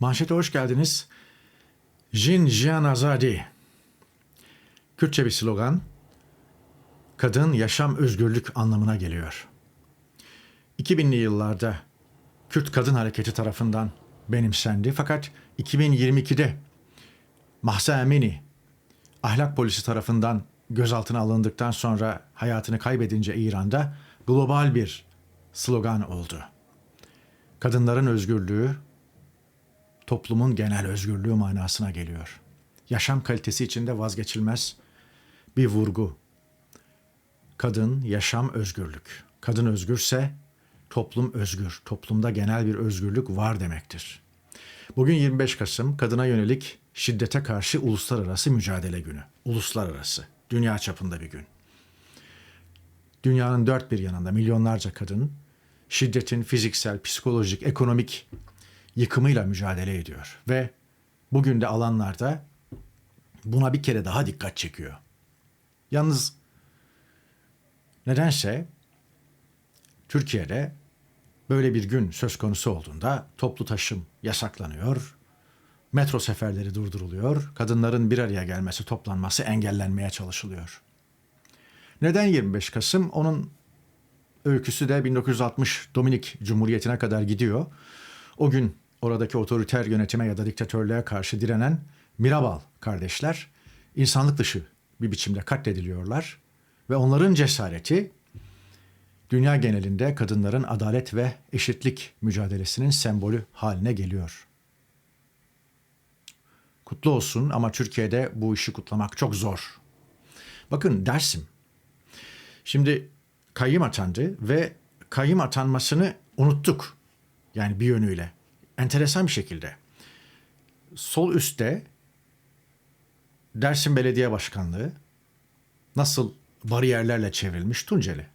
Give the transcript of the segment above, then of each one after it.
Manşete hoş geldiniz. Jin Jian Azadi. Kürtçe bir slogan. Kadın yaşam özgürlük anlamına geliyor. 2000'li yıllarda Kürt Kadın Hareketi tarafından benimsendi fakat 2022'de Mahsa Emini ahlak polisi tarafından gözaltına alındıktan sonra hayatını kaybedince İran'da global bir slogan oldu. Kadınların özgürlüğü toplumun genel özgürlüğü manasına geliyor. Yaşam kalitesi içinde vazgeçilmez bir vurgu. Kadın, yaşam, özgürlük. Kadın özgürse toplum özgür. Toplumda genel bir özgürlük var demektir. Bugün 25 Kasım kadına yönelik şiddete karşı uluslararası mücadele günü. Uluslararası, dünya çapında bir gün. Dünyanın dört bir yanında milyonlarca kadın şiddetin fiziksel, psikolojik, ekonomik yıkımıyla mücadele ediyor ve bugün de alanlarda buna bir kere daha dikkat çekiyor. Yalnız nedense Türkiye'de böyle bir gün söz konusu olduğunda toplu taşım yasaklanıyor, metro seferleri durduruluyor, kadınların bir araya gelmesi, toplanması engellenmeye çalışılıyor. Neden 25 Kasım? Onun öyküsü de 1960 Dominik Cumhuriyeti'ne kadar gidiyor. O gün oradaki otoriter yönetime ya da diktatörlüğe karşı direnen Mirabal kardeşler insanlık dışı bir biçimde katlediliyorlar ve onların cesareti dünya genelinde kadınların adalet ve eşitlik mücadelesinin sembolü haline geliyor. Kutlu olsun ama Türkiye'de bu işi kutlamak çok zor. Bakın Dersim. Şimdi kayyım atandı ve kayyım atanmasını unuttuk. Yani bir yönüyle. Enteresan bir şekilde. Sol üstte Dersim Belediye Başkanlığı nasıl bariyerlerle çevrilmiş Tunceli.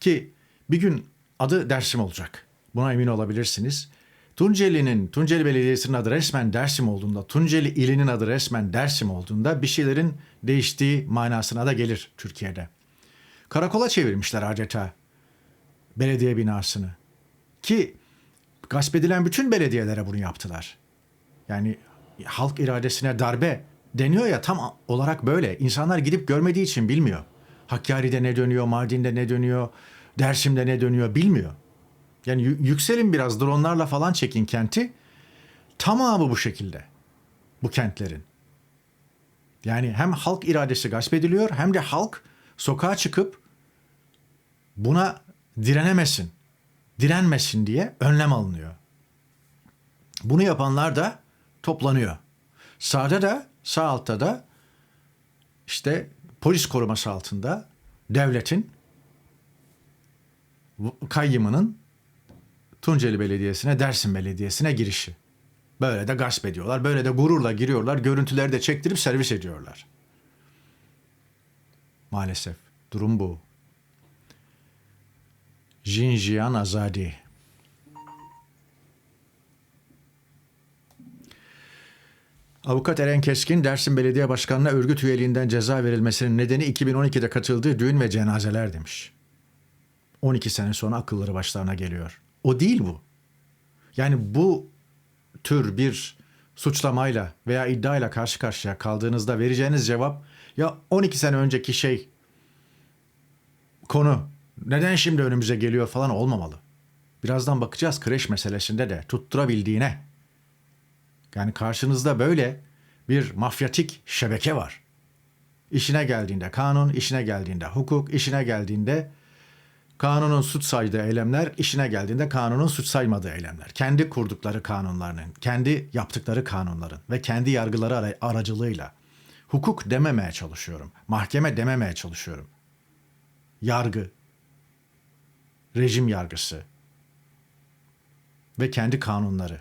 Ki bir gün adı Dersim olacak. Buna emin olabilirsiniz. Tunceli'nin, Tunceli Belediyesi'nin adı resmen Dersim olduğunda, Tunceli ilinin adı resmen Dersim olduğunda bir şeylerin değiştiği manasına da gelir Türkiye'de. Karakola çevirmişler adeta belediye binasını. Ki gasp edilen bütün belediyelere bunu yaptılar. Yani halk iradesine darbe deniyor ya tam olarak böyle. İnsanlar gidip görmediği için bilmiyor. Hakkari'de ne dönüyor, Mardin'de ne dönüyor, Dersim'de ne dönüyor bilmiyor. Yani yü- yükselin biraz dronlarla falan çekin kenti. Tamamı bu şekilde. Bu kentlerin. Yani hem halk iradesi gasp ediliyor hem de halk sokağa çıkıp buna direnemesin, direnmesin diye önlem alınıyor. Bunu yapanlar da toplanıyor. Sağda da sağ altta da işte polis koruması altında devletin kayyımının Tunceli Belediyesi'ne, Dersim Belediyesi'ne girişi. Böyle de gasp ediyorlar. Böyle de gururla giriyorlar. Görüntüleri de çektirip servis ediyorlar. Maalesef durum bu. Jinjian Azadi. Avukat Eren Keskin, Dersim Belediye Başkanı'na örgüt üyeliğinden ceza verilmesinin nedeni 2012'de katıldığı düğün ve cenazeler demiş. 12 sene sonra akılları başlarına geliyor. O değil bu. Yani bu tür bir suçlamayla veya iddiayla karşı karşıya kaldığınızda vereceğiniz cevap ya 12 sene önceki şey konu neden şimdi önümüze geliyor falan olmamalı. Birazdan bakacağız kreş meselesinde de tutturabildiğine. Yani karşınızda böyle bir mafyatik şebeke var. İşine geldiğinde kanun, işine geldiğinde hukuk, işine geldiğinde kanunun suç saydığı eylemler, işine geldiğinde kanunun suç saymadığı eylemler. Kendi kurdukları kanunlarının, kendi yaptıkları kanunların ve kendi yargıları ara- aracılığıyla hukuk dememeye çalışıyorum. Mahkeme dememeye çalışıyorum. Yargı, rejim yargısı ve kendi kanunları.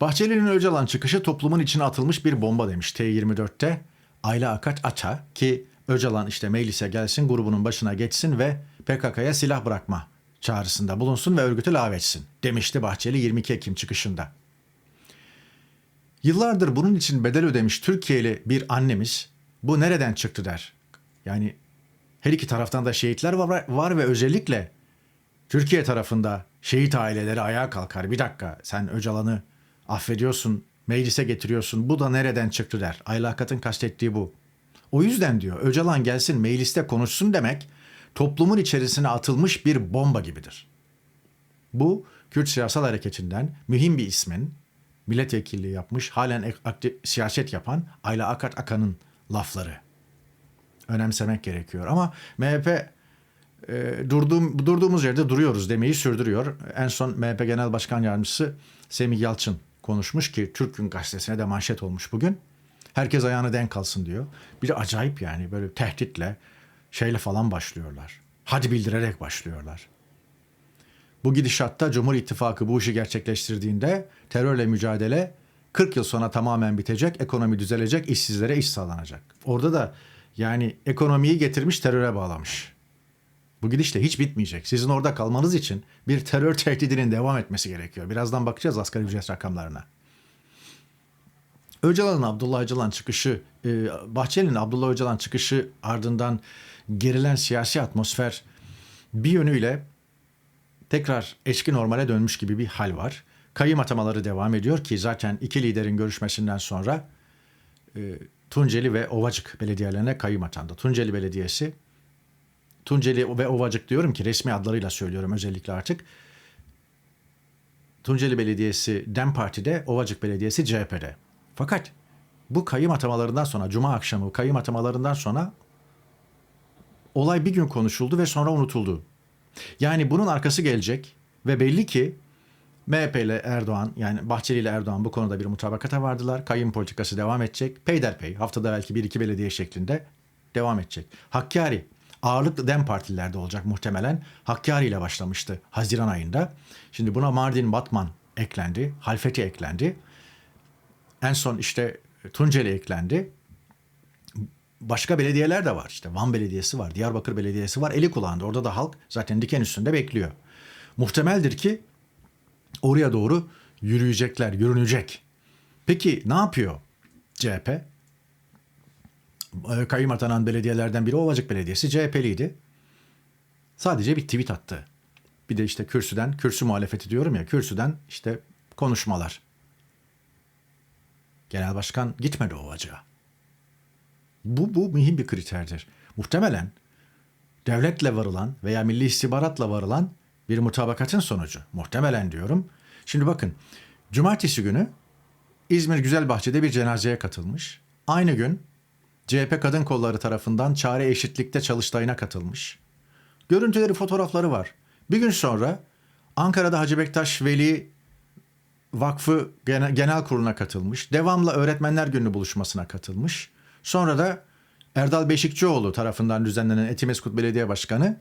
Bahçeli'nin Öcalan çıkışı toplumun içine atılmış bir bomba demiş T24'te. Ayla Akat Ata ki Öcalan işte meclise gelsin grubunun başına geçsin ve PKK'ya silah bırakma çağrısında bulunsun ve örgütü lağvetsin demişti Bahçeli 22 Ekim çıkışında. Yıllardır bunun için bedel ödemiş Türkiye'li bir annemiz bu nereden çıktı der. Yani her iki taraftan da şehitler var, var ve özellikle Türkiye tarafında şehit aileleri ayağa kalkar. Bir dakika sen Öcalan'ı affediyorsun, meclise getiriyorsun. Bu da nereden çıktı der. Ayla Akat'ın kastettiği bu. O yüzden diyor Öcalan gelsin mecliste konuşsun demek toplumun içerisine atılmış bir bomba gibidir. Bu Kürt siyasal hareketinden mühim bir ismin milletvekilliği yapmış, halen aktif, siyaset yapan Ayla Akat Akan'ın lafları. Önemsemek gerekiyor. Ama MHP e, durduğum, durduğumuz yerde duruyoruz demeyi sürdürüyor. En son MHP Genel Başkan Yardımcısı Semih Yalçın konuşmuş ki Türk Gün Gazetesi'ne de manşet olmuş bugün. Herkes ayağını denk alsın diyor. Bir de acayip yani böyle tehditle şeyle falan başlıyorlar. Hadi bildirerek başlıyorlar. Bu gidişatta Cumhur İttifakı bu işi gerçekleştirdiğinde terörle mücadele 40 yıl sonra tamamen bitecek, ekonomi düzelecek, işsizlere iş sağlanacak. Orada da yani ekonomiyi getirmiş teröre bağlamış. Bu gidişle hiç bitmeyecek. Sizin orada kalmanız için bir terör tehdidinin devam etmesi gerekiyor. Birazdan bakacağız asgari ücret rakamlarına. Öcalan'ın Abdullah Öcalan çıkışı, e, Bahçeli'nin Abdullah Öcalan çıkışı ardından gerilen siyasi atmosfer bir yönüyle tekrar eski normale dönmüş gibi bir hal var. Kayyım atamaları devam ediyor ki zaten iki liderin görüşmesinden sonra e, Tunceli ve Ovacık belediyelerine kayyım atandı. Tunceli Belediyesi, Tunceli ve Ovacık diyorum ki resmi adlarıyla söylüyorum özellikle artık. Tunceli Belediyesi DEM Parti'de, Ovacık Belediyesi CHP'de. Fakat bu kayyım atamalarından sonra, Cuma akşamı kayyım atamalarından sonra olay bir gün konuşuldu ve sonra unutuldu. Yani bunun arkası gelecek ve belli ki MHP ile Erdoğan yani Bahçeli ile Erdoğan bu konuda bir mutabakata vardılar. Kayyum politikası devam edecek. Peyderpey haftada belki bir iki belediye şeklinde devam edecek. Hakkari ağırlıklı DEM partilerde olacak muhtemelen. Hakkari ile başlamıştı Haziran ayında. Şimdi buna Mardin Batman eklendi. Halfeti eklendi. En son işte Tunceli eklendi. Başka belediyeler de var. İşte Van Belediyesi var, Diyarbakır Belediyesi var. Eli kulağında. Orada da halk zaten diken üstünde bekliyor. Muhtemeldir ki oraya doğru yürüyecekler, yürünecek. Peki ne yapıyor CHP? Ee, Kayyum atanan belediyelerden biri Ovacık Belediyesi CHP'liydi. Sadece bir tweet attı. Bir de işte kürsüden, kürsü muhalefeti diyorum ya, kürsüden işte konuşmalar. Genel başkan gitmedi Ovacık'a. Bu, bu mühim bir kriterdir. Muhtemelen devletle varılan veya milli istihbaratla varılan bir mutabakatın sonucu. Muhtemelen diyorum. Şimdi bakın, cumartesi günü İzmir Güzelbahçe'de bir cenazeye katılmış. Aynı gün CHP Kadın Kolları tarafından çare eşitlikte çalıştayına katılmış. Görüntüleri, fotoğrafları var. Bir gün sonra Ankara'da Hacı Bektaş Veli Vakfı Genel, Kurulu'na katılmış. Devamlı Öğretmenler Günü buluşmasına katılmış. Sonra da Erdal Beşikçioğlu tarafından düzenlenen Etimeskut Belediye Başkanı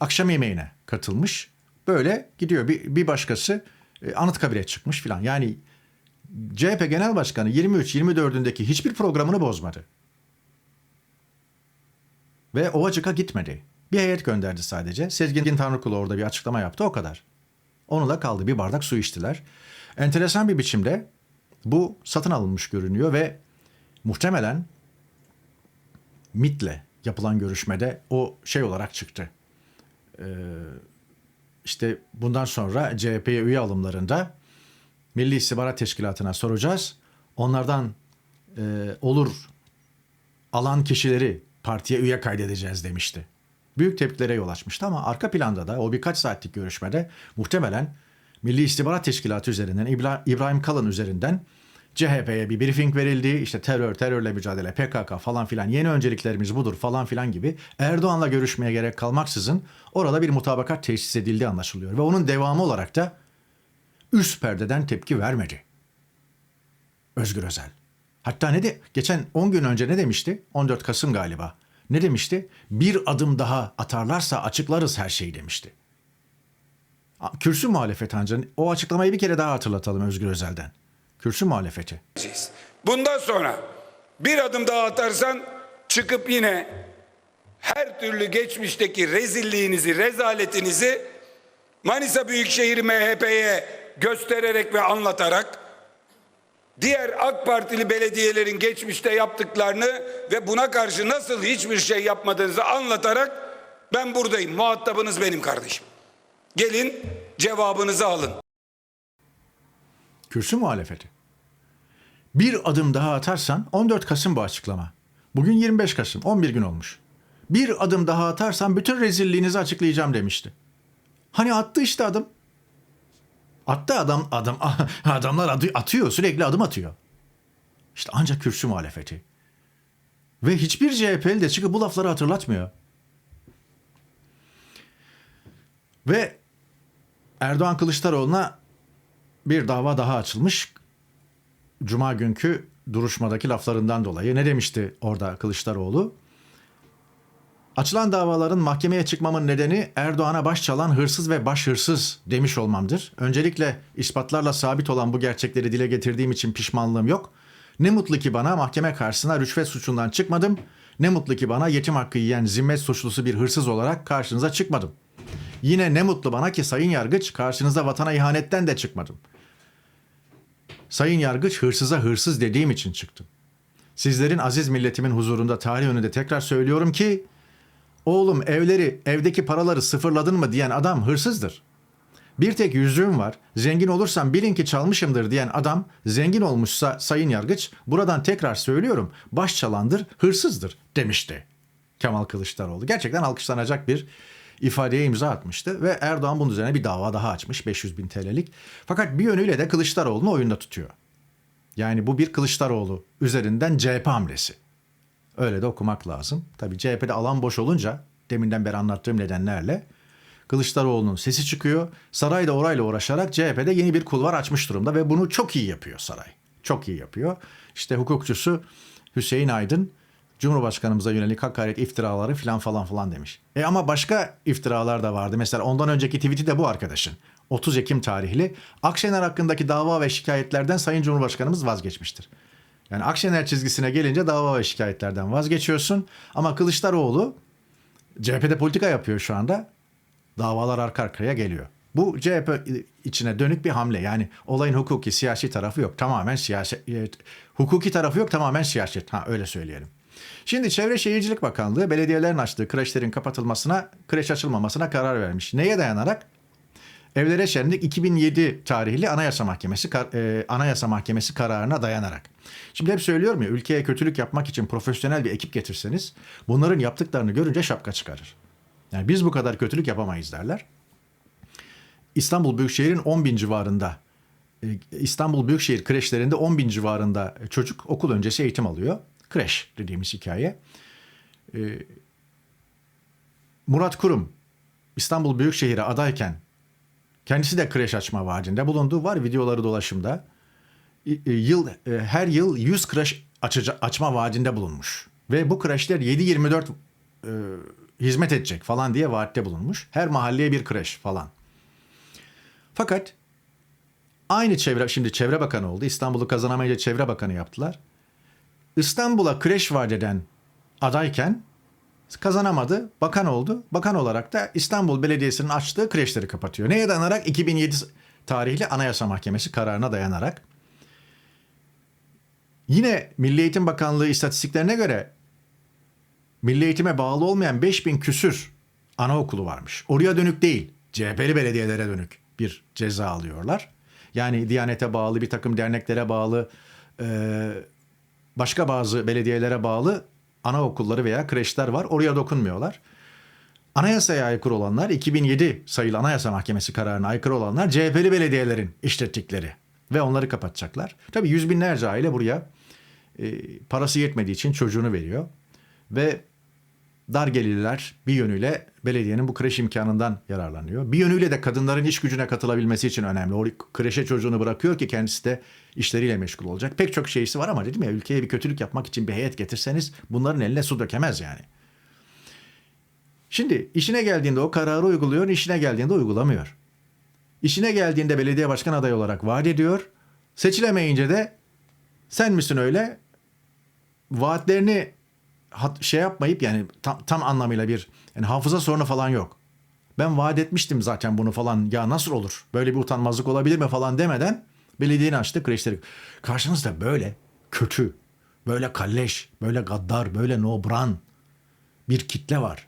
akşam yemeğine katılmış. Böyle gidiyor. Bir, bir başkası Anıtkabir'e çıkmış filan. Yani CHP Genel Başkanı 23-24'ündeki hiçbir programını bozmadı. Ve Ovacık'a gitmedi. Bir heyet gönderdi sadece. Sezgin Tanrıkulu orada bir açıklama yaptı o kadar. Onunla kaldı. Bir bardak su içtiler. Enteresan bir biçimde bu satın alınmış görünüyor ve muhtemelen MIT'le yapılan görüşmede o şey olarak çıktı. Ee, işte bundan sonra CHP'ye üye alımlarında Milli İstihbarat Teşkilatı'na soracağız. Onlardan e, olur alan kişileri partiye üye kaydedeceğiz demişti. Büyük tepkilere yol açmıştı ama arka planda da o birkaç saatlik görüşmede muhtemelen Milli İstihbarat Teşkilatı üzerinden İbra- İbrahim Kalın üzerinden CHP'ye bir briefing verildi. İşte terör, terörle mücadele, PKK falan filan yeni önceliklerimiz budur falan filan gibi Erdoğan'la görüşmeye gerek kalmaksızın orada bir mutabakat tesis edildiği anlaşılıyor. Ve onun devamı olarak da üst perdeden tepki vermedi. Özgür Özel. Hatta ne de geçen 10 gün önce ne demişti? 14 Kasım galiba. Ne demişti? Bir adım daha atarlarsa açıklarız her şeyi demişti. Kürsü muhalefeti ancak o açıklamayı bir kere daha hatırlatalım Özgür Özel'den. Kürsü muhalefeti. Bundan sonra bir adım daha atarsan çıkıp yine her türlü geçmişteki rezilliğinizi, rezaletinizi Manisa Büyükşehir MHP'ye göstererek ve anlatarak diğer AK Partili belediyelerin geçmişte yaptıklarını ve buna karşı nasıl hiçbir şey yapmadığınızı anlatarak ben buradayım. Muhatabınız benim kardeşim. Gelin cevabınızı alın. Kürsü muhalefeti. Bir adım daha atarsan 14 Kasım bu açıklama. Bugün 25 Kasım 11 gün olmuş. Bir adım daha atarsan bütün rezilliğinizi açıklayacağım demişti. Hani attı işte adım. Attı adam adam adamlar adı, atıyor sürekli adım atıyor. İşte ancak kürsü muhalefeti. Ve hiçbir CHP'li de çıkıp bu lafları hatırlatmıyor. Ve Erdoğan Kılıçdaroğlu'na bir dava daha açılmış. Cuma günkü duruşmadaki laflarından dolayı ne demişti orada Kılıçdaroğlu? Açılan davaların mahkemeye çıkmamın nedeni Erdoğan'a baş çalan hırsız ve baş hırsız demiş olmamdır. Öncelikle ispatlarla sabit olan bu gerçekleri dile getirdiğim için pişmanlığım yok. Ne mutlu ki bana mahkeme karşısına rüşvet suçundan çıkmadım. Ne mutlu ki bana yetim hakkı yiyen zimmet suçlusu bir hırsız olarak karşınıza çıkmadım. Yine ne mutlu bana ki Sayın Yargıç karşınıza vatana ihanetten de çıkmadım. Sayın Yargıç hırsıza hırsız dediğim için çıktım. Sizlerin aziz milletimin huzurunda tarih önünde tekrar söylüyorum ki oğlum evleri, evdeki paraları sıfırladın mı diyen adam hırsızdır. Bir tek yüzüğüm var. Zengin olursam bilin ki çalmışımdır diyen adam zengin olmuşsa sayın yargıç buradan tekrar söylüyorum baş çalandır, hırsızdır demişti. Kemal Kılıçdaroğlu. Gerçekten alkışlanacak bir ifadeye imza atmıştı ve Erdoğan bunun üzerine bir dava daha açmış 500 bin TL'lik. Fakat bir yönüyle de Kılıçdaroğlu'nu oyunda tutuyor. Yani bu bir Kılıçdaroğlu üzerinden CHP hamlesi. Öyle de okumak lazım. Tabii CHP'de alan boş olunca deminden beri anlattığım nedenlerle Kılıçdaroğlu'nun sesi çıkıyor. Saray da orayla uğraşarak CHP'de yeni bir kulvar açmış durumda ve bunu çok iyi yapıyor saray. Çok iyi yapıyor. İşte hukukçusu Hüseyin Aydın Cumhurbaşkanımıza yönelik hakaret iftiraları falan falan falan demiş. E ama başka iftiralar da vardı. Mesela ondan önceki tweet'i de bu arkadaşın. 30 Ekim tarihli Akşener hakkındaki dava ve şikayetlerden Sayın Cumhurbaşkanımız vazgeçmiştir. Yani Akşener çizgisine gelince dava ve şikayetlerden vazgeçiyorsun. Ama Kılıçdaroğlu CHP'de politika yapıyor şu anda. Davalar arka arkaya geliyor. Bu CHP içine dönük bir hamle. Yani olayın hukuki, siyasi tarafı yok. Tamamen siyaset, hukuki tarafı yok, tamamen siyaset. Ha öyle söyleyelim. Şimdi Çevre Şehircilik Bakanlığı belediyelerin açtığı kreşlerin kapatılmasına, kreş açılmamasına karar vermiş. Neye dayanarak? Evlere Şenlik 2007 tarihli Anayasa Mahkemesi e, Anayasa Mahkemesi kararına dayanarak. Şimdi hep söylüyorum ya ülkeye kötülük yapmak için profesyonel bir ekip getirseniz bunların yaptıklarını görünce şapka çıkarır. Yani biz bu kadar kötülük yapamayız derler. İstanbul Büyükşehir'in 10 bin civarında e, İstanbul Büyükşehir kreşlerinde 10 bin civarında çocuk okul öncesi eğitim alıyor. Kreş dediğimiz hikaye. E, Murat Kurum İstanbul Büyükşehir'e adayken kendisi de kreş açma vaadinde bulundu. Var videoları dolaşımda. Yıl her yıl 100 kreş açaca, açma vaadinde bulunmuş. Ve bu kreşler 7-24 e, hizmet edecek falan diye vaatte bulunmuş. Her mahalleye bir kreş falan. Fakat aynı çevre şimdi çevre bakanı oldu. İstanbul'u kazanamayınca çevre bakanı yaptılar. İstanbul'a kreş vaat eden adayken kazanamadı. Bakan oldu. Bakan olarak da İstanbul Belediyesi'nin açtığı kreşleri kapatıyor. Neye dayanarak? 2007 tarihli Anayasa Mahkemesi kararına dayanarak. Yine Milli Eğitim Bakanlığı istatistiklerine göre Milli Eğitime bağlı olmayan 5000 küsür anaokulu varmış. Oraya dönük değil, CHP'li belediyelere dönük bir ceza alıyorlar. Yani Diyanet'e bağlı, bir takım derneklere bağlı, başka bazı belediyelere bağlı anaokulları veya kreşler var. Oraya dokunmuyorlar. Anayasaya aykırı olanlar 2007 sayılı Anayasa Mahkemesi kararına aykırı olanlar CHP'li belediyelerin işlettikleri ve onları kapatacaklar. Tabii yüz binlerce aile buraya e, parası yetmediği için çocuğunu veriyor ve dar gelirler bir yönüyle belediyenin bu kreş imkanından yararlanıyor. Bir yönüyle de kadınların iş gücüne katılabilmesi için önemli. O kreşe çocuğunu bırakıyor ki kendisi de işleriyle meşgul olacak. Pek çok şeysi var ama dedim ya ülkeye bir kötülük yapmak için bir heyet getirseniz bunların eline su dökemez yani. Şimdi işine geldiğinde o kararı uyguluyor, işine geldiğinde uygulamıyor. İşine geldiğinde belediye başkan adayı olarak vaat ediyor. Seçilemeyince de sen misin öyle? Vaatlerini şey yapmayıp yani tam, tam anlamıyla bir yani hafıza sorunu falan yok. Ben vaat etmiştim zaten bunu falan ya nasıl olur böyle bir utanmazlık olabilir mi falan demeden belediyenin açtı kreşleri. Karşınızda böyle kötü, böyle kalleş, böyle gaddar, böyle nobran bir kitle var.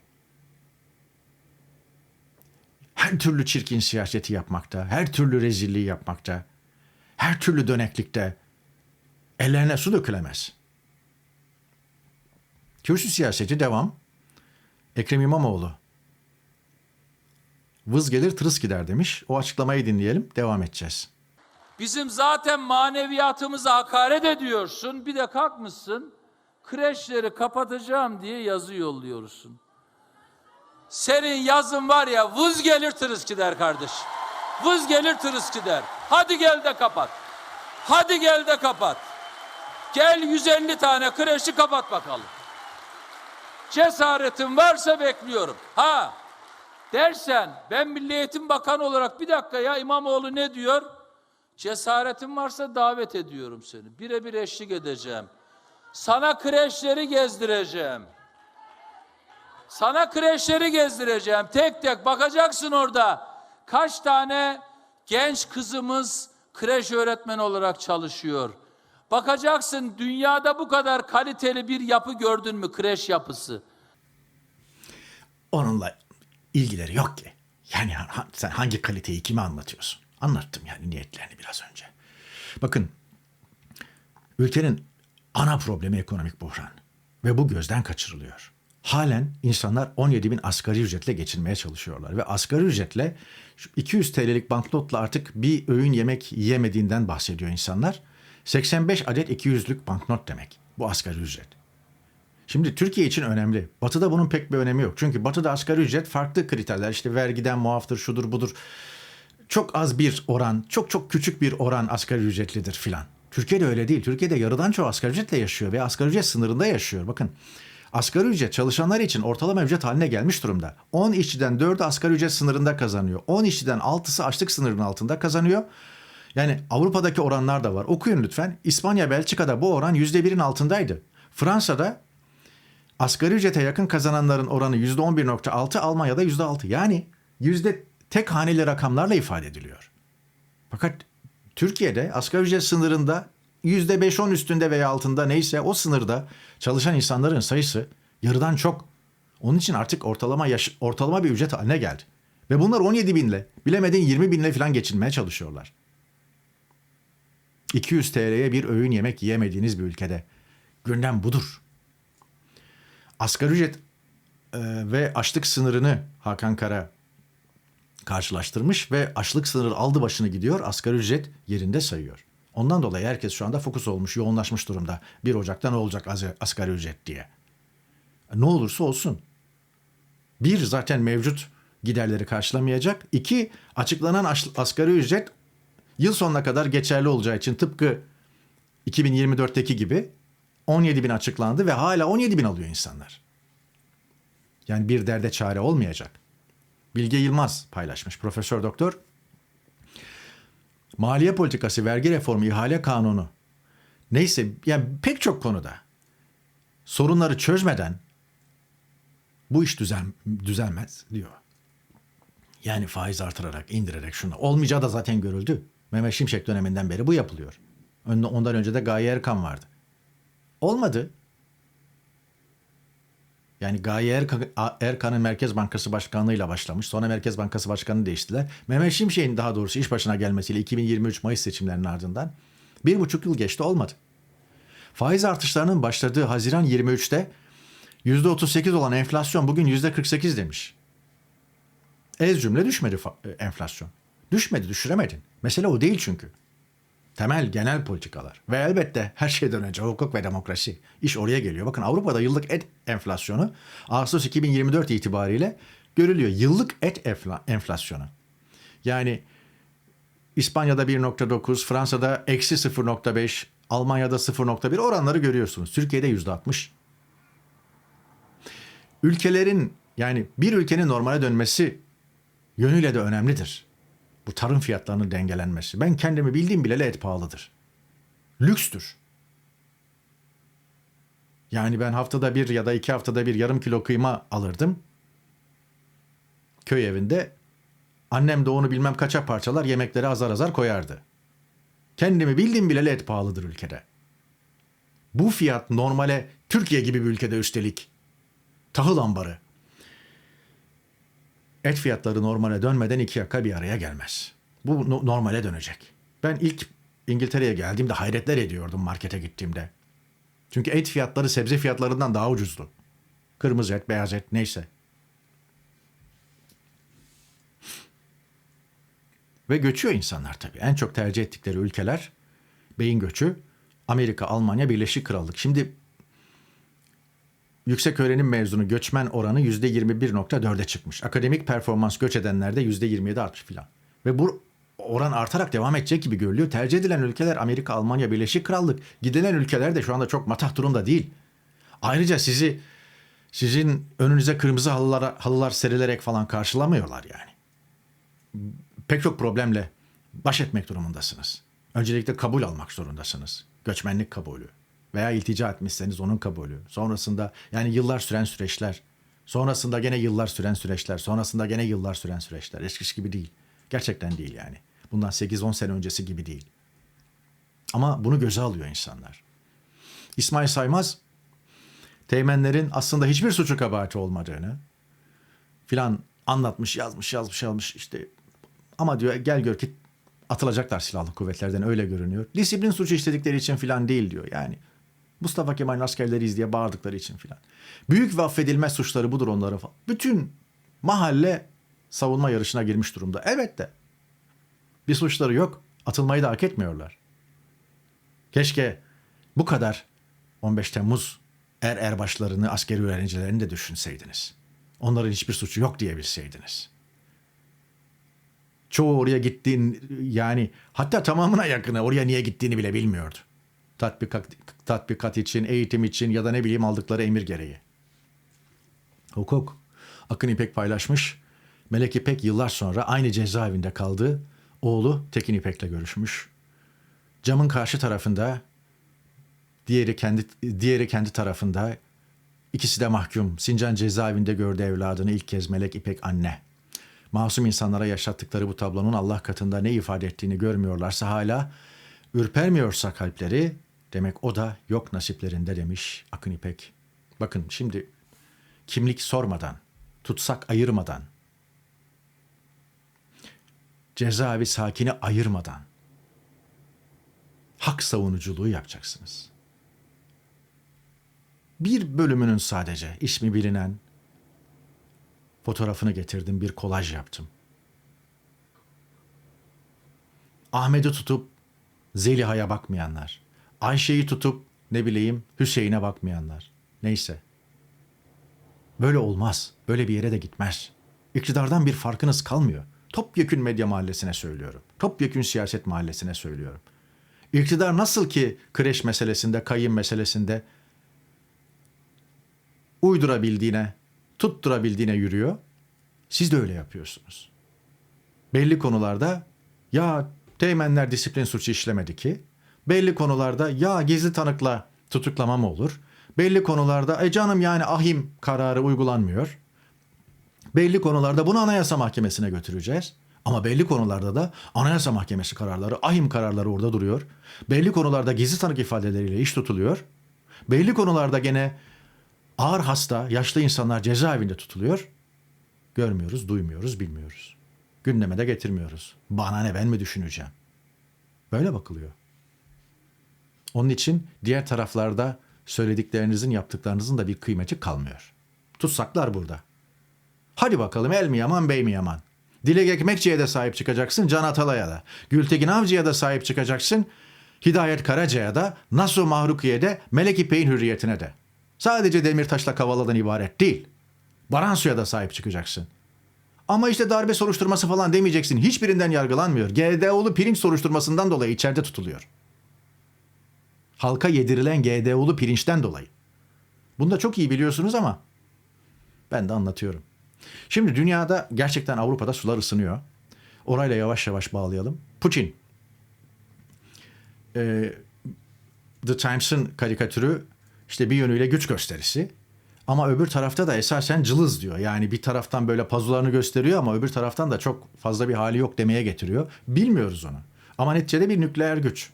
Her türlü çirkin siyaseti yapmakta, her türlü rezilliği yapmakta, her türlü döneklikte ellerine su dökülemez. Kürsü siyaseti devam. Ekrem İmamoğlu. Vız gelir tırıs gider demiş. O açıklamayı dinleyelim. Devam edeceğiz. Bizim zaten maneviyatımıza hakaret ediyorsun. Bir de kalkmışsın kreşleri kapatacağım diye yazı yolluyorsun. Senin yazın var ya vız gelir tırıs gider kardeşim. Vız gelir tırıs gider. Hadi gel de kapat. Hadi gel de kapat. Gel 150 tane kreşi kapat bakalım. Cesaretin varsa bekliyorum. Ha dersen ben Milli Eğitim Bakanı olarak bir dakika ya İmamoğlu ne diyor? Cesaretin varsa davet ediyorum seni. Birebir eşlik edeceğim. Sana kreşleri gezdireceğim. Sana kreşleri gezdireceğim. Tek tek bakacaksın orada. Kaç tane genç kızımız kreş öğretmeni olarak çalışıyor. Bakacaksın dünyada bu kadar kaliteli bir yapı gördün mü kreş yapısı? Onunla ilgileri yok ki. Yani sen hangi kaliteyi kime anlatıyorsun? Anlattım yani niyetlerini biraz önce. Bakın ülkenin ana problemi ekonomik buhran. Ve bu gözden kaçırılıyor. Halen insanlar 17 bin asgari ücretle geçinmeye çalışıyorlar. Ve asgari ücretle şu 200 TL'lik banknotla artık bir öğün yemek yiyemediğinden bahsediyor insanlar. 85 adet 200'lük banknot demek bu asgari ücret. Şimdi Türkiye için önemli. Batı'da bunun pek bir önemi yok. Çünkü Batı'da asgari ücret farklı kriterler. İşte vergiden muaftır, şudur budur. Çok az bir oran, çok çok küçük bir oran asgari ücretlidir filan. Türkiye'de öyle değil. Türkiye'de yarıdan çok asgari ücretle yaşıyor ve asgari ücret sınırında yaşıyor. Bakın asgari ücret çalışanlar için ortalama ücret haline gelmiş durumda. 10 işçiden 4'ü asgari ücret sınırında kazanıyor. 10 işçiden 6'sı açlık sınırının altında kazanıyor. Yani Avrupa'daki oranlar da var. Okuyun lütfen. İspanya, Belçika'da bu oran %1'in altındaydı. Fransa'da Asgari ücrete yakın kazananların oranı %11.6, Almanya'da %6. Yani yüzde tek haneli rakamlarla ifade ediliyor. Fakat Türkiye'de asgari ücret sınırında %5-10 üstünde veya altında neyse o sınırda çalışan insanların sayısı yarıdan çok. Onun için artık ortalama yaş, ortalama bir ücret haline geldi. Ve bunlar 17 binle, bilemedin 20 binle falan geçinmeye çalışıyorlar. 200 TL'ye bir öğün yemek yiyemediğiniz bir ülkede gündem budur asgari ücret e, ve açlık sınırını Hakan Kara karşılaştırmış ve açlık sınırı aldı başını gidiyor. Asgari ücret yerinde sayıyor. Ondan dolayı herkes şu anda fokus olmuş, yoğunlaşmış durumda. 1 Ocak'ta ne olacak asgari ücret diye. Ne olursa olsun. Bir zaten mevcut giderleri karşılamayacak. İki açıklanan asgari ücret yıl sonuna kadar geçerli olacağı için tıpkı 2024'teki gibi 17 bin açıklandı ve hala 17 bin alıyor insanlar. Yani bir derde çare olmayacak. Bilge Yılmaz paylaşmış. Profesör Doktor maliye politikası, vergi reformu, ihale kanunu neyse yani pek çok konuda sorunları çözmeden bu iş düzel, düzelmez diyor. Yani faiz artırarak, indirerek şunu. Olmayacağı da zaten görüldü. Mehmet Şimşek döneminden beri bu yapılıyor. Ondan önce de Gaye Erkan vardı. Olmadı. Yani Gaye Erkan'ın Merkez Bankası Başkanlığı'yla başlamış. Sonra Merkez Bankası Başkanı'nı değiştiler. Mehmet Şimşek'in daha doğrusu iş başına gelmesiyle 2023 Mayıs seçimlerinin ardından bir buçuk yıl geçti olmadı. Faiz artışlarının başladığı Haziran 23'te %38 olan enflasyon bugün %48 demiş. Ez cümle düşmedi e, enflasyon. Düşmedi, düşüremedin. Mesele o değil çünkü. Temel genel politikalar ve elbette her şeyden önce hukuk ve demokrasi. İş oraya geliyor. Bakın Avrupa'da yıllık et enflasyonu Ağustos 2024 itibariyle görülüyor. Yıllık et enfla- enflasyonu. Yani İspanya'da 1.9, Fransa'da eksi 0.5, Almanya'da 0.1 oranları görüyorsunuz. Türkiye'de %60. Ülkelerin yani bir ülkenin normale dönmesi yönüyle de önemlidir. Bu tarım fiyatlarının dengelenmesi. Ben kendimi bildiğim bileli et pahalıdır. Lükstür. Yani ben haftada bir ya da iki haftada bir yarım kilo kıyma alırdım. Köy evinde. Annem de onu bilmem kaça parçalar yemeklere azar azar koyardı. Kendimi bildiğim bileli et pahalıdır ülkede. Bu fiyat normale Türkiye gibi bir ülkede üstelik. Tahıl ambarı. Et fiyatları normale dönmeden iki yaka bir araya gelmez. Bu no- normale dönecek. Ben ilk İngiltere'ye geldiğimde hayretler ediyordum markete gittiğimde. Çünkü et fiyatları sebze fiyatlarından daha ucuzdu. Kırmızı et, beyaz et neyse. Ve göçüyor insanlar tabii. En çok tercih ettikleri ülkeler beyin göçü Amerika, Almanya, Birleşik Krallık. Şimdi yüksek öğrenim mezunu göçmen oranı %21.4'e çıkmış. Akademik performans göç edenlerde %27 artış filan. Ve bu oran artarak devam edecek gibi görülüyor. Tercih edilen ülkeler Amerika, Almanya, Birleşik Krallık. Gidilen ülkeler de şu anda çok matah durumda değil. Ayrıca sizi sizin önünüze kırmızı halılar, halılar serilerek falan karşılamıyorlar yani. Pek çok problemle baş etmek durumundasınız. Öncelikle kabul almak zorundasınız. Göçmenlik kabulü veya iltica etmişseniz onun kabulü. Sonrasında yani yıllar süren süreçler. Sonrasında gene yıllar süren süreçler. Sonrasında gene yıllar süren süreçler. Eskisi gibi değil. Gerçekten değil yani. Bundan 8-10 sene öncesi gibi değil. Ama bunu göze alıyor insanlar. İsmail Saymaz teğmenlerin aslında hiçbir suçu kabahati olmadığını filan anlatmış, yazmış, yazmış, yazmış işte. Ama diyor gel gör ki atılacaklar silahlı kuvvetlerden öyle görünüyor. Disiplin suçu işledikleri için filan değil diyor yani. Mustafa Kemal'in askerleriyiz diye bağırdıkları için filan. Büyük ve affedilmez suçları budur onların falan. Bütün mahalle savunma yarışına girmiş durumda. Evet de bir suçları yok. Atılmayı da hak etmiyorlar. Keşke bu kadar 15 Temmuz er erbaşlarını, askeri öğrencilerini de düşünseydiniz. Onların hiçbir suçu yok diyebilseydiniz. Çoğu oraya gittiğin yani hatta tamamına yakını oraya niye gittiğini bile bilmiyordu. Tatbikat, tatbikat için, eğitim için ya da ne bileyim aldıkları emir gereği. Hukuk. Akın İpek paylaşmış. Melek İpek yıllar sonra aynı cezaevinde kaldı. Oğlu Tekin İpek'le görüşmüş. Camın karşı tarafında diğeri kendi diğeri kendi tarafında ikisi de mahkum. Sincan cezaevinde gördü evladını ilk kez Melek İpek anne. Masum insanlara yaşattıkları bu tablonun Allah katında ne ifade ettiğini görmüyorlarsa hala ürpermiyorsa kalpleri demek o da yok nasiplerinde demiş Akın İpek. Bakın şimdi kimlik sormadan, tutsak ayırmadan, cezaevi sakini ayırmadan hak savunuculuğu yapacaksınız. Bir bölümünün sadece ismi bilinen fotoğrafını getirdim, bir kolaj yaptım. Ahmet'i tutup Zeliha'ya bakmayanlar, Ayşe'yi tutup ne bileyim Hüseyin'e bakmayanlar. Neyse. Böyle olmaz. Böyle bir yere de gitmez. İktidardan bir farkınız kalmıyor. Topyekün medya mahallesine söylüyorum. Topyekün siyaset mahallesine söylüyorum. İktidar nasıl ki kreş meselesinde, kayın meselesinde uydurabildiğine, tutturabildiğine yürüyor. Siz de öyle yapıyorsunuz. Belli konularda ya teğmenler disiplin suçu işlemedi ki, belli konularda ya gizli tanıkla tutuklama mı olur? Belli konularda e canım yani ahim kararı uygulanmıyor. Belli konularda bunu Anayasa Mahkemesi'ne götüreceğiz. Ama belli konularda da Anayasa Mahkemesi kararları, ahim kararları orada duruyor. Belli konularda gizli tanık ifadeleriyle iş tutuluyor. Belli konularda gene ağır hasta, yaşlı insanlar cezaevinde tutuluyor. Görmüyoruz, duymuyoruz, bilmiyoruz. Gündeme de getirmiyoruz. Bana ne ben mi düşüneceğim? Böyle bakılıyor. Onun için diğer taraflarda söylediklerinizin, yaptıklarınızın da bir kıymeti kalmıyor. Tutsaklar burada. Hadi bakalım el mi yaman, bey mi yaman? Dilek Ekmekçi'ye de sahip çıkacaksın, Can Atalay'a da. Gültekin Avcı'ya da sahip çıkacaksın, Hidayet Karaca'ya da, Nasuh Mahrukiye de, Melek İpek'in hürriyetine de. Sadece Demirtaş'la Kavala'dan ibaret değil. Baransu'ya da sahip çıkacaksın. Ama işte darbe soruşturması falan demeyeceksin. Hiçbirinden yargılanmıyor. GDO'lu pirinç soruşturmasından dolayı içeride tutuluyor. Halka yedirilen GDO'lu pirinçten dolayı. Bunu da çok iyi biliyorsunuz ama ben de anlatıyorum. Şimdi dünyada gerçekten Avrupa'da sular ısınıyor. Orayla yavaş yavaş bağlayalım. Putin. Ee, The Times'ın karikatürü işte bir yönüyle güç gösterisi. Ama öbür tarafta da esasen cılız diyor. Yani bir taraftan böyle pazularını gösteriyor ama öbür taraftan da çok fazla bir hali yok demeye getiriyor. Bilmiyoruz onu. Ama neticede bir nükleer güç.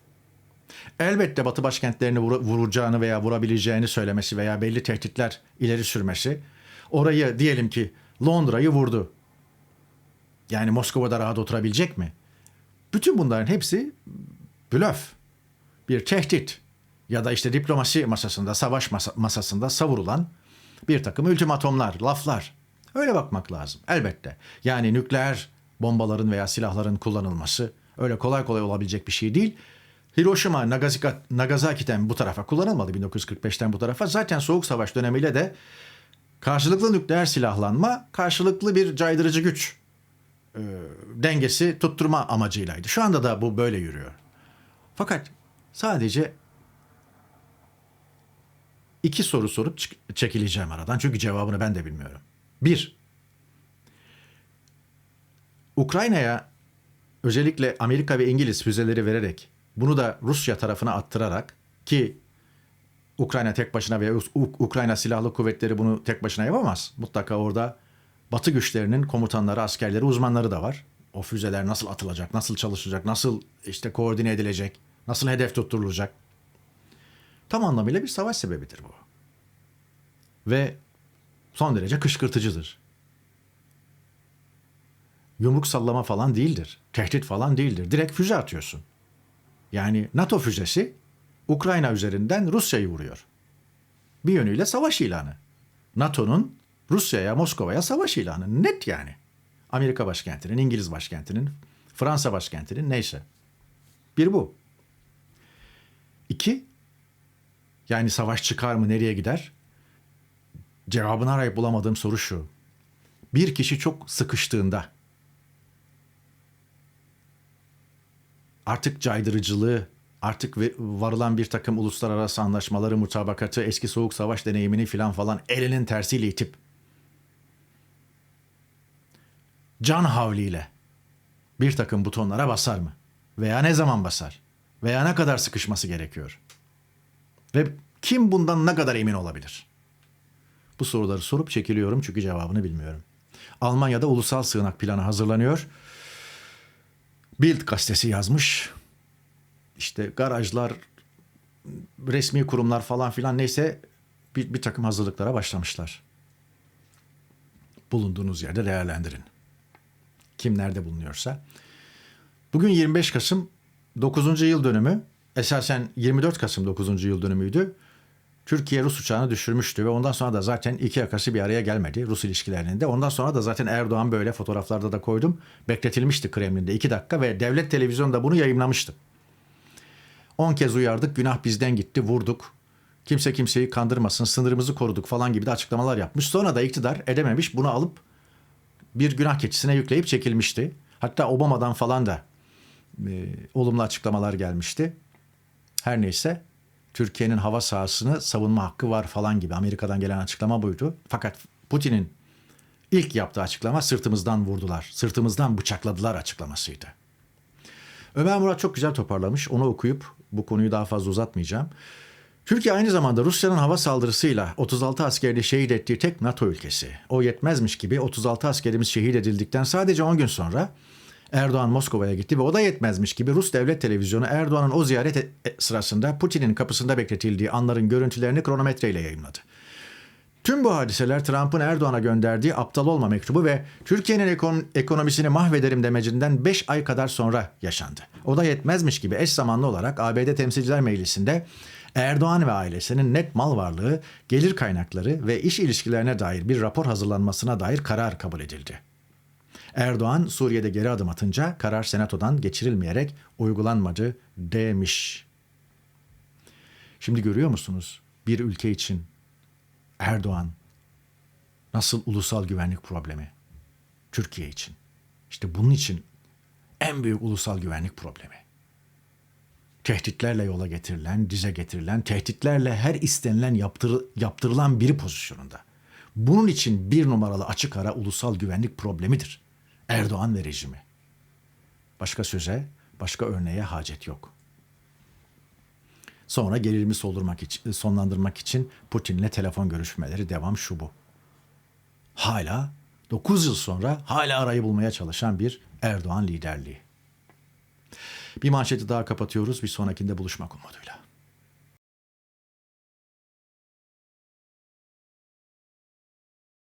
Elbette Batı başkentlerini vur- vuracağını veya vurabileceğini söylemesi veya belli tehditler ileri sürmesi. Orayı diyelim ki Londra'yı vurdu. Yani Moskova'da rahat oturabilecek mi? Bütün bunların hepsi blöf. Bir tehdit ya da işte diplomasi masasında, savaş masa- masasında savurulan bir takım ultimatomlar, laflar. Öyle bakmak lazım elbette. Yani nükleer bombaların veya silahların kullanılması öyle kolay kolay olabilecek bir şey değil. Hiroşima, Nagasaki, Nagasaki'den bu tarafa kullanılmadı 1945'ten bu tarafa. Zaten Soğuk Savaş dönemiyle de karşılıklı nükleer silahlanma, karşılıklı bir caydırıcı güç e, dengesi tutturma amacıylaydı. Şu anda da bu böyle yürüyor. Fakat sadece iki soru sorup çekileceğim aradan. Çünkü cevabını ben de bilmiyorum. Bir, Ukrayna'ya özellikle Amerika ve İngiliz füzeleri vererek bunu da Rusya tarafına attırarak ki Ukrayna tek başına veya Ukrayna Silahlı Kuvvetleri bunu tek başına yapamaz. Mutlaka orada Batı güçlerinin komutanları, askerleri, uzmanları da var. O füzeler nasıl atılacak, nasıl çalışacak, nasıl işte koordine edilecek, nasıl hedef tutturulacak. Tam anlamıyla bir savaş sebebidir bu. Ve son derece kışkırtıcıdır. Yumruk sallama falan değildir. Tehdit falan değildir. Direkt füze atıyorsun. Yani NATO füzesi Ukrayna üzerinden Rusya'yı vuruyor. Bir yönüyle savaş ilanı. NATO'nun Rusya'ya, Moskova'ya savaş ilanı. Net yani. Amerika başkentinin, İngiliz başkentinin, Fransa başkentinin neyse. Bir bu. İki, yani savaş çıkar mı, nereye gider? Cevabını arayıp bulamadığım soru şu. Bir kişi çok sıkıştığında, artık caydırıcılığı, artık varılan bir takım uluslararası anlaşmaları, mutabakatı, eski soğuk savaş deneyimini filan falan elinin tersiyle itip can havliyle bir takım butonlara basar mı? Veya ne zaman basar? Veya ne kadar sıkışması gerekiyor? Ve kim bundan ne kadar emin olabilir? Bu soruları sorup çekiliyorum çünkü cevabını bilmiyorum. Almanya'da ulusal sığınak planı hazırlanıyor. Bild gazetesi yazmış. İşte garajlar, resmi kurumlar falan filan neyse bir, bir takım hazırlıklara başlamışlar. Bulunduğunuz yerde değerlendirin. Kim nerede bulunuyorsa. Bugün 25 Kasım 9. yıl dönümü. Esasen 24 Kasım 9. yıl dönümüydü. Türkiye Rus uçağını düşürmüştü ve ondan sonra da zaten iki yakası bir araya gelmedi Rus ilişkilerinde. Ondan sonra da zaten Erdoğan böyle fotoğraflarda da koydum. Bekletilmişti Kremlin'de iki dakika ve devlet televizyonu da bunu yayınlamıştı. 10 kez uyardık günah bizden gitti vurduk. Kimse kimseyi kandırmasın sınırımızı koruduk falan gibi de açıklamalar yapmış. Sonra da iktidar edememiş bunu alıp bir günah keçisine yükleyip çekilmişti. Hatta Obama'dan falan da e, olumlu açıklamalar gelmişti. Her neyse Türkiye'nin hava sahasını savunma hakkı var falan gibi Amerika'dan gelen açıklama buydu. Fakat Putin'in ilk yaptığı açıklama sırtımızdan vurdular, sırtımızdan bıçakladılar açıklamasıydı. Ömer Murat çok güzel toparlamış. Onu okuyup bu konuyu daha fazla uzatmayacağım. Türkiye aynı zamanda Rusya'nın hava saldırısıyla 36 askerini şehit ettiği tek NATO ülkesi. O yetmezmiş gibi 36 askerimiz şehit edildikten sadece 10 gün sonra Erdoğan Moskova'ya gitti ve o da yetmezmiş gibi Rus devlet televizyonu Erdoğan'ın o ziyaret e- sırasında Putin'in kapısında bekletildiği anların görüntülerini kronometreyle yayınladı. Tüm bu hadiseler Trump'ın Erdoğan'a gönderdiği aptal olma mektubu ve Türkiye'nin ekon- ekonomisini mahvederim demecinden 5 ay kadar sonra yaşandı. O da yetmezmiş gibi eş zamanlı olarak ABD Temsilciler Meclisi'nde Erdoğan ve ailesinin net mal varlığı, gelir kaynakları ve iş ilişkilerine dair bir rapor hazırlanmasına dair karar kabul edildi. Erdoğan Suriye'de geri adım atınca karar senatodan geçirilmeyerek uygulanmadı demiş. Şimdi görüyor musunuz? Bir ülke için Erdoğan nasıl ulusal güvenlik problemi Türkiye için. İşte bunun için en büyük ulusal güvenlik problemi. Tehditlerle yola getirilen, dize getirilen, tehditlerle her istenilen yaptır, yaptırılan biri pozisyonunda. Bunun için bir numaralı açık ara ulusal güvenlik problemidir. Erdoğan ve rejimi. Başka söze, başka örneğe hacet yok. Sonra gerilimi soldurmak için, sonlandırmak için Putin'le telefon görüşmeleri devam şu bu. Hala 9 yıl sonra hala arayı bulmaya çalışan bir Erdoğan liderliği. Bir manşeti daha kapatıyoruz. Bir sonrakinde buluşmak umuduyla.